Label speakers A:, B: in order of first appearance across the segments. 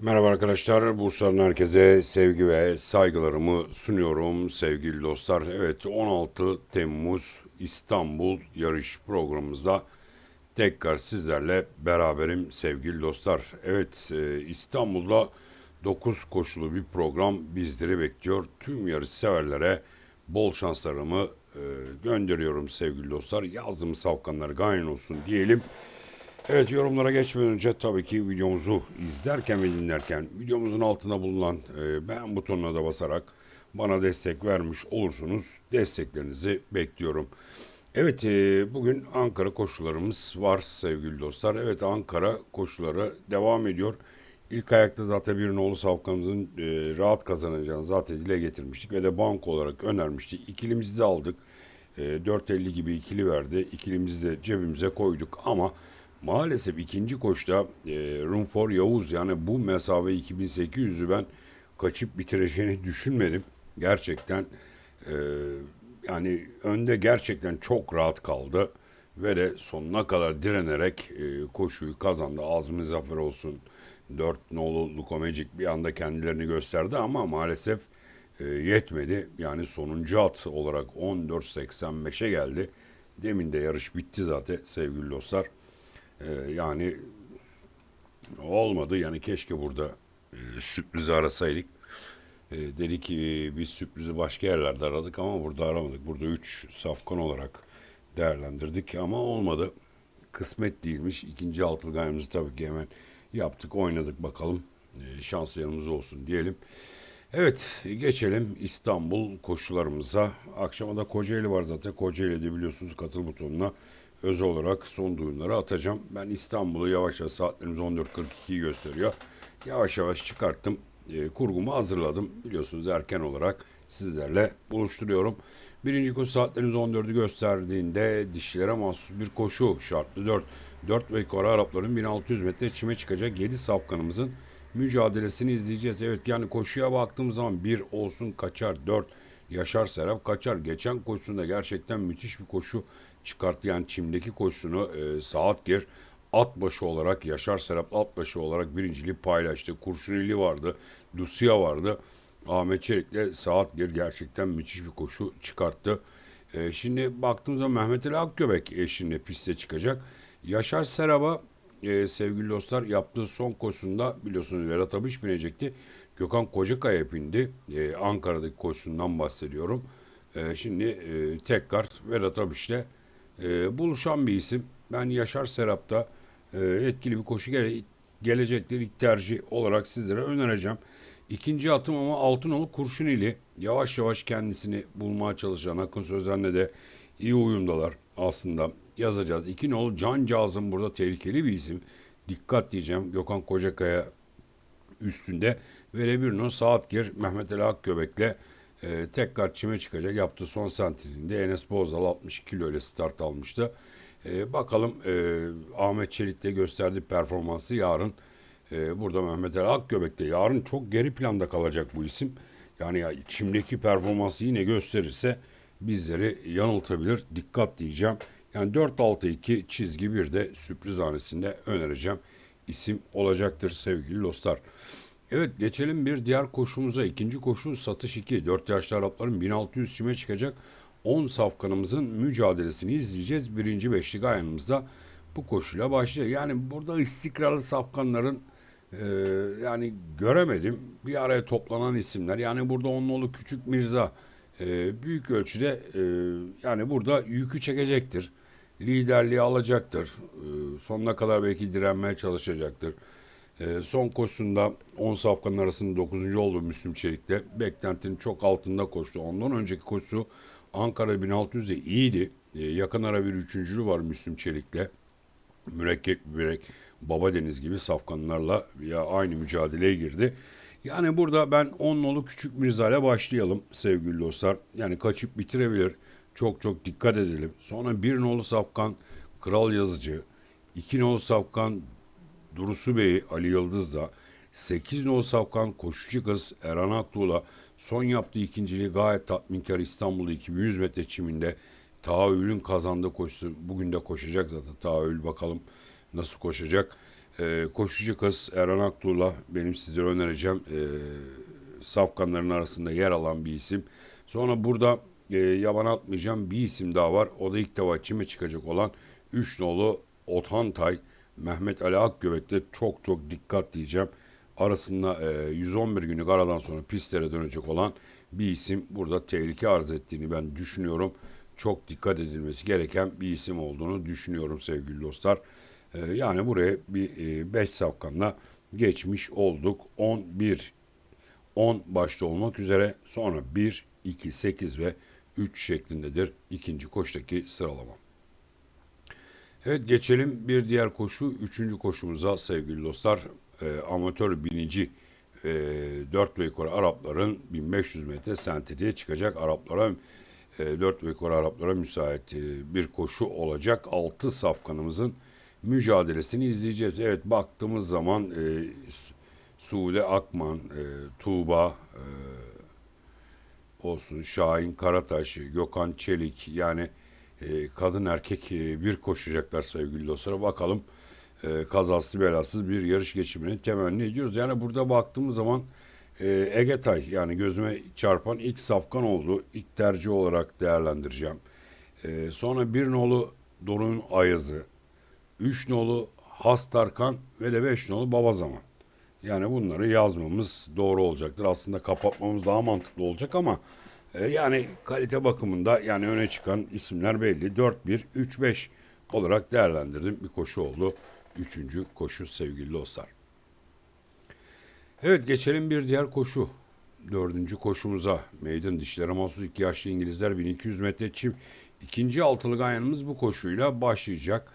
A: Merhaba arkadaşlar, Bursa'nın herkese sevgi ve saygılarımı sunuyorum sevgili dostlar. Evet 16 Temmuz İstanbul yarış programımızda tekrar sizlerle beraberim sevgili dostlar. Evet e, İstanbul'da 9 koşulu bir program bizleri bekliyor. Tüm yarış severlere bol şanslarımı e, gönderiyorum sevgili dostlar. Yazdığım savkanlar gayen olsun diyelim. Evet yorumlara geçmeden önce tabii ki videomuzu izlerken ve dinlerken videomuzun altında bulunan e, beğen butonuna da basarak bana destek vermiş olursunuz. Desteklerinizi bekliyorum. Evet e, bugün Ankara koşularımız var sevgili dostlar. Evet Ankara koşuları devam ediyor. İlk ayakta zaten bir nolu safkanımızın e, rahat kazanacağını zaten dile getirmiştik ve de bank olarak önermiştik. İkilimizi de aldık. E, 4.50 gibi ikili verdi. İkilimizi de cebimize koyduk ama Maalesef ikinci koşta e, Room for Yavuz yani bu mesafe 2800'ü ben kaçıp bitireceğini düşünmedim. Gerçekten e, yani önde gerçekten çok rahat kaldı ve de sonuna kadar direnerek e, koşuyu kazandı. Azmi zafer olsun. 4 nolu Lukomagic bir anda kendilerini gösterdi ama maalesef e, yetmedi. Yani sonuncu at olarak 14.85'e geldi. Demin de yarış bitti zaten sevgili dostlar. Ee, yani olmadı. Yani keşke burada e, sürprizi arasaydık. E, dedik ki biz sürprizi başka yerlerde aradık ama burada aramadık. Burada 3 safkan olarak değerlendirdik ama olmadı. Kısmet değilmiş. İkinci altılgayımızı tabii ki hemen yaptık, oynadık bakalım. E, şans yanımız olsun diyelim. Evet geçelim İstanbul koşularımıza. Akşama da Kocaeli var zaten. Kocaeli'de biliyorsunuz katıl butonuna özel olarak son duyumları atacağım. Ben İstanbul'u yavaş yavaş saatlerimiz 14.42'yi gösteriyor. Yavaş yavaş çıkarttım. E, kurgumu hazırladım. Biliyorsunuz erken olarak sizlerle buluşturuyorum. Birinci koşu saatlerimiz 14'ü gösterdiğinde dişlere mahsus bir koşu şartlı 4. 4 ve yukarı Arapların 1600 metre çime çıkacak 7 safkanımızın mücadelesini izleyeceğiz. Evet yani koşuya baktığımız zaman bir olsun kaçar 4 Yaşar Serap kaçar. Geçen koşusunda gerçekten müthiş bir koşu çıkarttı. Yani çimdeki koşusunu e, saat gir at başı olarak Yaşar Serap at başı olarak birinciliği paylaştı. Kurşunili vardı. Lucia vardı. Ahmet Çelik'le saat gir gerçekten müthiş bir koşu çıkarttı. E, şimdi baktığımızda Mehmet Ali Akgöbek eşliğinde piste çıkacak. Yaşar Serap'a e, sevgili dostlar yaptığı son koşusunda biliyorsunuz Vedat Abış binecekti. Gökhan Kocakaya bindi. E, Ankara'daki koşusundan bahsediyorum. E, şimdi e, tekrar Vedat Abiş'le e, buluşan bir isim. Ben Yaşar Serap'ta e, etkili bir koşu gele, gelecektir ilk tercih olarak sizlere önereceğim. İkinci atım ama Altınolu Kurşunili yavaş yavaş kendisini bulmaya çalışan Akın Sözen'le de iyi uyumdalar aslında yazacağız. İki nolu Can Cazım burada tehlikeli bir isim. Dikkat diyeceğim Gökhan Kocakaya üstünde ve bir no saat gir Mehmet Ali Akgöbek'le e, tekrar çime çıkacak. Yaptığı son santizinde Enes Bozdal 62 kilo ile start almıştı. E, bakalım e, Ahmet Çelik'le gösterdiği performansı yarın e, burada Mehmet Ali Akgöbek'te yarın çok geri planda kalacak bu isim. Yani ya, çimdeki performansı yine gösterirse bizleri yanıltabilir. Dikkat diyeceğim. Yani 4-6-2 çizgi bir de sürpriz hanesinde önereceğim isim olacaktır sevgili dostlar. Evet geçelim bir diğer koşumuza. İkinci koşu satış 2. 4 yaşlı Arapların 1600 çime çıkacak 10 safkanımızın mücadelesini izleyeceğiz. Birinci beşlik ayağımızda bu koşuyla başlıyor. Yani burada istikrarlı safkanların e, yani göremedim. Bir araya toplanan isimler. Yani burada Onluoğlu Küçük Mirza e, büyük ölçüde e, yani burada yükü çekecektir. Liderliği alacaktır. E, sonuna kadar belki direnmeye çalışacaktır. E, son koşusunda 10 safkanın arasında 9. oldu Müslüm Çelik'te. Beklentinin çok altında koştu. Ondan önceki koşusu Ankara 1600'de iyiydi. E, yakın ara bir üçüncülü var Müslüm Çelik'le. Mürekkep Börek, Baba Deniz gibi safkanlarla ya aynı mücadeleye girdi. Yani burada ben 10 nolu Küçük Mirza ile başlayalım sevgili dostlar. Yani kaçıp bitirebilir. Çok çok dikkat edelim. Sonra bir nolu safkan Kral Yazıcı, iki nolu safkan Durusu Bey Ali Yıldız'da, 8 nolu safkan Koşucu Kız Erhan Aktuğ'la son yaptığı ikinciliği gayet tatminkar İstanbul'da 2100 metre çiminde Tahayyül'ün kazandığı koşusu bugün de koşacak zaten Tahayyül bakalım nasıl koşacak. Ee, koşucu kız Eren Aktuğ'la benim sizlere önereceğim e, safkanların arasında yer alan bir isim. Sonra burada e, yaban atmayacağım bir isim daha var. O da ilk defa çime çıkacak olan 3 nolu Othan Tay. Mehmet Ali Akgöbek'te çok çok dikkat diyeceğim. Arasında e, 111 günlük aradan sonra pistlere dönecek olan bir isim burada tehlike arz ettiğini ben düşünüyorum. Çok dikkat edilmesi gereken bir isim olduğunu düşünüyorum sevgili dostlar. E, yani buraya bir 5 e, safkanla geçmiş olduk. 11 10 başta olmak üzere sonra 1, 2, 8 ve 3 şeklindedir ikinci koştaki sıralama. Evet geçelim bir diğer koşu. Üçüncü koşumuza sevgili dostlar. E, amatör binici e, 4 ve yukarı Arapların 1500 metre sentediye çıkacak. Araplara e, 4 ve yukarı Araplara müsait e, bir koşu olacak. 6 safkanımızın mücadelesini izleyeceğiz. Evet baktığımız zaman e, Sude Akman, e, Tuğba e, olsun, Şahin Karataş, Gökhan Çelik yani e, kadın erkek e, bir koşacaklar sevgili dostlar. Bakalım e, kazasız belasız bir yarış geçimini temenni ediyoruz. Yani burada baktığımız zaman e, Egetay yani gözüme çarpan ilk safkan oldu. İlk tercih olarak değerlendireceğim. E, sonra bir nolu Dorun Ayazı, üç nolu Hastarkan ve de beş nolu Baba Zaman. Yani bunları yazmamız doğru olacaktır. Aslında kapatmamız daha mantıklı olacak ama yani kalite bakımında yani öne çıkan isimler belli. 4-1-3-5 olarak değerlendirdim. Bir koşu oldu. Üçüncü koşu sevgili dostlar. Evet geçelim bir diğer koşu. Dördüncü koşumuza meydan dişlere mahsus iki yaşlı İngilizler 1200 metre çim. İkinci altılı ganyanımız bu koşuyla başlayacak.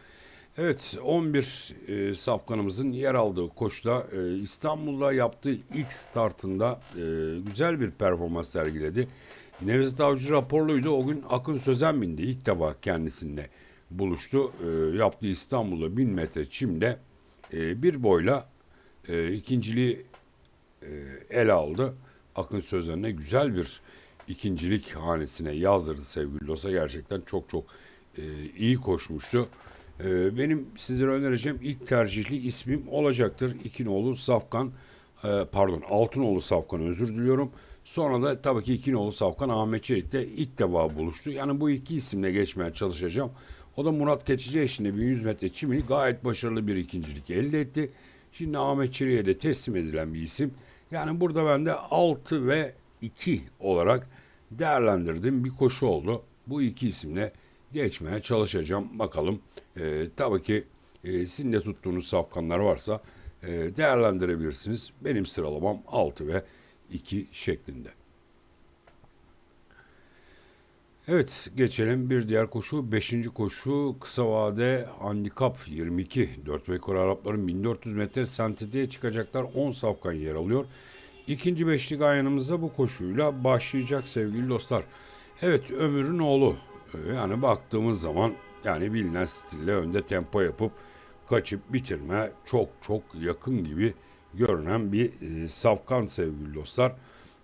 A: Evet 11 e, safkanımızın yer aldığı koşuda e, İstanbul'da yaptığı ilk startında e, güzel bir performans sergiledi. Nevzat Avcı raporluydu. O gün Akın Sözen bindi. İlk defa kendisiyle buluştu. E, yaptığı İstanbul'da 1000 metre çimde e, bir boyla e, ikinciliği e, ele aldı. Akın Sözen'e güzel bir ikincilik hanesine yazdırdı sevgili dostlar. Gerçekten çok çok e, iyi koşmuştu. Ee, benim sizlere önereceğim ilk tercihli ismim olacaktır. İkinoğlu Safkan, e, pardon Altınoğlu Safkan özür diliyorum. Sonra da tabii ki İkinoğlu Safkan Ahmet Çelik'te ilk defa buluştu. Yani bu iki isimle geçmeye çalışacağım. O da Murat Keçici eşliğinde 1100 metre çimini gayet başarılı bir ikincilik elde etti. Şimdi Ahmet Çelik'e de teslim edilen bir isim. Yani burada ben de 6 ve 2 olarak değerlendirdiğim bir koşu oldu. Bu iki isimle geçmeye çalışacağım. Bakalım e, tabii ki e, sizin de tuttuğunuz safkanlar varsa e, değerlendirebilirsiniz. Benim sıralamam 6 ve 2 şeklinde. Evet geçelim bir diğer koşu. Beşinci koşu kısa vade handikap 22. 4 ve yukarı Arapların 1400 metre sentetiğe çıkacaklar. 10 safkan yer alıyor. İkinci beşlik ayağımızda bu koşuyla başlayacak sevgili dostlar. Evet Ömür'ün oğlu yani baktığımız zaman yani bilinen stille önde tempo yapıp kaçıp bitirme çok çok yakın gibi görünen bir e, safkan sevgili dostlar.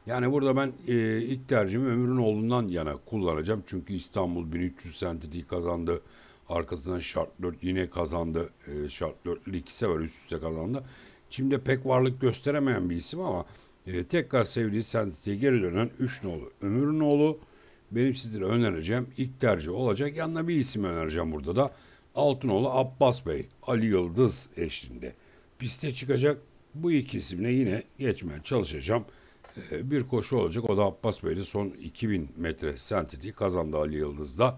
A: Yani burada ben e, ilk tercihimi Ömür'ün oğlundan yana kullanacağım. Çünkü İstanbul 1300 sentitiği kazandı. Arkasından Şart 4 yine kazandı. E, Şart 4'lü iki sefer üst üste kazandı. Şimdi pek varlık gösteremeyen bir isim ama e, tekrar sevdiği sentitiğe geri dönen 3 nolu Ömür'ün oğlu benim sizlere önereceğim ilk tercih olacak. Yanına bir isim önereceğim burada da. Altınoğlu Abbas Bey, Ali Yıldız eşliğinde piste çıkacak. Bu iki isimle yine geçmeye çalışacağım. Ee, bir koşu olacak. O da Abbas Bey'de son 2000 metre sentetiği kazandı Ali Yıldız'da.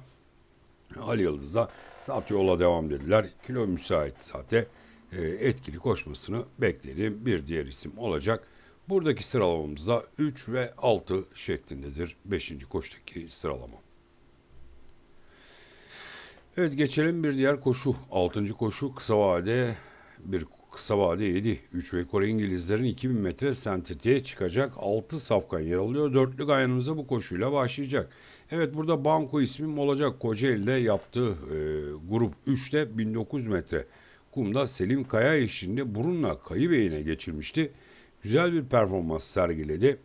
A: Ali Yıldız'da zaten yola devam dediler. Kilo müsait zaten e, etkili koşmasını bekledim. Bir diğer isim olacak. Buradaki sıralamamızda 3 ve 6 şeklindedir 5. koştaki sıralama. Evet geçelim bir diğer koşu. 6. koşu kısa vade bir kısa vade 7. 3 ve Kore İngilizlerin 2000 metre sentetiğe çıkacak 6 safkan yer alıyor. Dörtlük ayağımıza bu koşuyla başlayacak. Evet burada Banko ismim olacak. Kocaeli'de yaptığı e, grup 3'te 1900 metre kumda Selim Kaya eşliğinde burunla kayı beyine geçirmişti güzel bir performans sergiledi.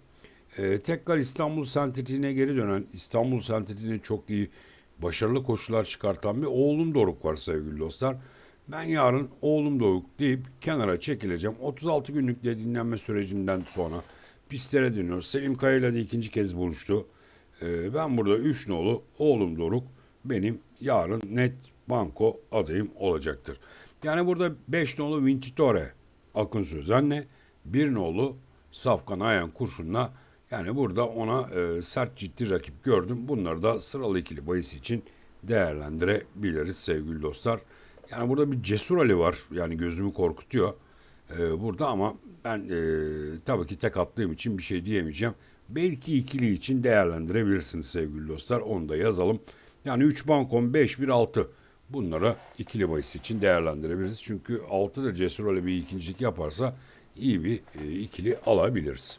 A: Ee, tekrar İstanbul sentetiğine geri dönen, İstanbul sentetiğine çok iyi başarılı koşular çıkartan bir oğlum Doruk var sevgili dostlar. Ben yarın oğlum doğuk deyip kenara çekileceğim. 36 günlük de dinlenme sürecinden sonra pistlere dönüyoruz. Selim Kaya ile ikinci kez buluştu. Ee, ben burada 3 nolu oğlum Doruk benim yarın net banko adayım olacaktır. Yani burada 5 nolu Vincitore Akın Sözen'le 1 nolu Safkan Ayan Kurşun'la yani burada ona e, sert ciddi rakip gördüm. Bunları da sıralı ikili bahis için değerlendirebiliriz sevgili dostlar. Yani burada bir Cesur Ali var. Yani gözümü korkutuyor. e, burada ama ben e, tabii ki tek attığım için bir şey diyemeyeceğim. Belki ikili için değerlendirebilirsiniz sevgili dostlar. Onu da yazalım. Yani 3 bankom 5 1 6 bunlara ikili bahis için değerlendirebiliriz. Çünkü 6 da Cesur Ali bir ikincilik yaparsa iyi bir e, ikili alabiliriz.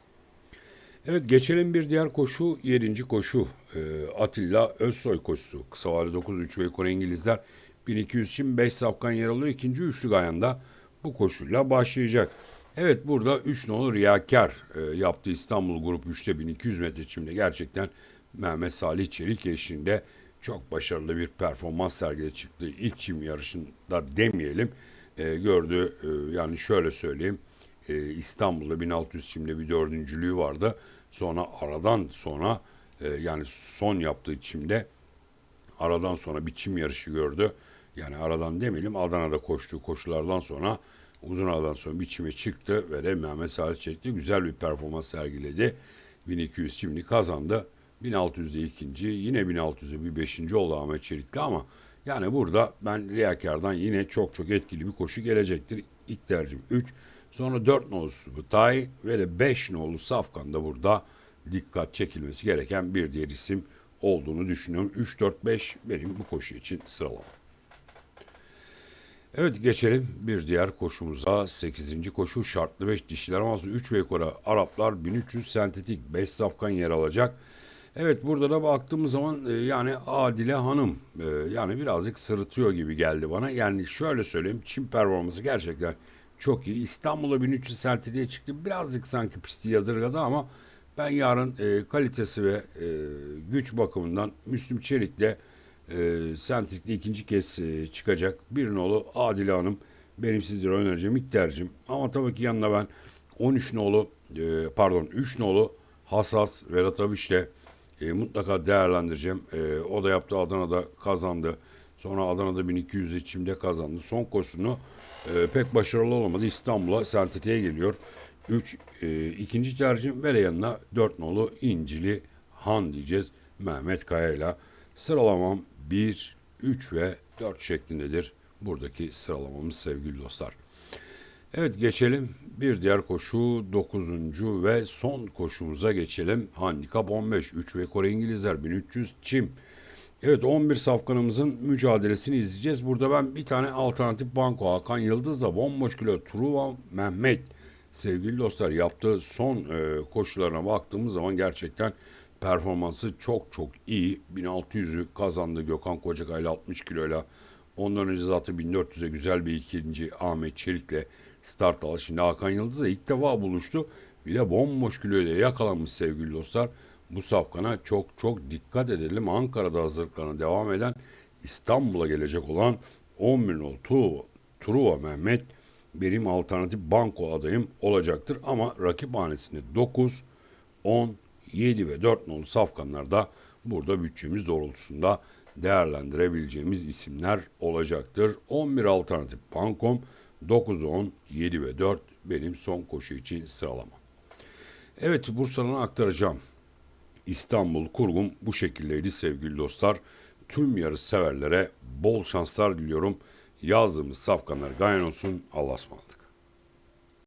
A: Evet geçelim bir diğer koşu 7. koşu Ee, Atilla Özsoy koşusu. Kısa vade 9 3 ve Kore İngilizler 1200 için 5 safkan yer alıyor. İkinci üçlü ayanda bu koşuyla başlayacak. Evet burada 3 nolu Riyakar e, yaptı İstanbul Grup 3'te 1200 metre çimde gerçekten Mehmet Salih Çelik eşliğinde çok başarılı bir performans sergiledi çıktı. İlk çim yarışında demeyelim. E, gördü e, yani şöyle söyleyeyim e, İstanbul'da 1600 çimde bir dördüncülüğü vardı. Sonra aradan sonra e, yani son yaptığı çimde aradan sonra bir çim yarışı gördü. Yani aradan demeyelim Adana'da koştuğu koşulardan sonra uzun aradan sonra bir çime çıktı ve de Mehmet Salih Çelik'te güzel bir performans sergiledi. 1200 çimli kazandı. 1600'de ikinci, yine 1600'de bir beşinci oldu Ahmet Çelik'te ama yani burada ben Riyakar'dan yine çok çok etkili bir koşu gelecektir. İlk tercihim 3. Sonra 4 nolu Subutay ve de 5 nolu Safkan'da burada dikkat çekilmesi gereken bir diğer isim olduğunu düşünüyorum. 3-4-5 benim bu koşu için sıralama. Evet geçelim bir diğer koşumuza. 8. koşu şartlı 5 dişiler aması 3 ve yukarı Araplar 1300 sentetik 5 safkan yer alacak. Evet burada da baktığımız zaman e, yani Adile Hanım e, yani birazcık sırıtıyor gibi geldi bana. Yani şöyle söyleyeyim Çin performansı gerçekten çok iyi. İstanbul'a 1300 sentetiğe çıktı. Birazcık sanki pisti yadırgadı ama ben yarın e, kalitesi ve güç bakımından Müslüm Çelik'le e, Sentrik'te ikinci kez e, çıkacak. Bir nolu Adile Hanım benim sizlere önereceğim ilk tercihim. Ama tabii ki yanına ben 13 nolu e, pardon 3 nolu Hassas Vedat Abiş'le e, mutlaka değerlendireceğim. E, o da yaptı Adana'da kazandı. Sonra Adana'da 1200 içimde kazandı. Son koşusunu e, pek başarılı olamadı. İstanbul'a sentetiğe geliyor. 3 e, ikinci tercihim ve yanına 4 nolu İncili Han diyeceğiz. Mehmet Kaya'yla sıralamam 1, 3 ve 4 şeklindedir. Buradaki sıralamamız sevgili dostlar. Evet geçelim bir diğer koşu 9. ve son koşumuza geçelim. Handikap 15 3 ve Kore İngilizler 1300 çim. Evet 11 safkanımızın mücadelesini izleyeceğiz. Burada ben bir tane alternatif banko Hakan Yıldız'la bomboş kilo Truva Mehmet sevgili dostlar yaptığı son e, koşularına baktığımız zaman gerçekten performansı çok çok iyi. 1600'ü kazandı Gökhan Kocakay'la 60 kiloyla. Ondan önce zaten 1400'e güzel bir ikinci Ahmet Çelik'le start aldı. Şimdi Hakan Yıldız'la ilk defa buluştu. Bir de bomboş kiloyla yakalanmış sevgili dostlar. Bu safkana çok çok dikkat edelim. Ankara'da hazırlıklarına devam eden İstanbul'a gelecek olan 11 nol Truva, Truva Mehmet benim alternatif banko adayım olacaktır. Ama rakip hanesinde 9, 10, 7 ve 4 nolu safkanlarda burada bütçemiz doğrultusunda değerlendirebileceğimiz isimler olacaktır. 11 alternatif bankom, 9, 10, 7 ve 4 benim son koşu için sıralama. Evet Bursa'dan aktaracağım. İstanbul kurgum bu şekildeydi sevgili dostlar. Tüm yarış severlere bol şanslar diliyorum. Yazdığımız safkanlar gayen olsun. Allah'a ısmarladık.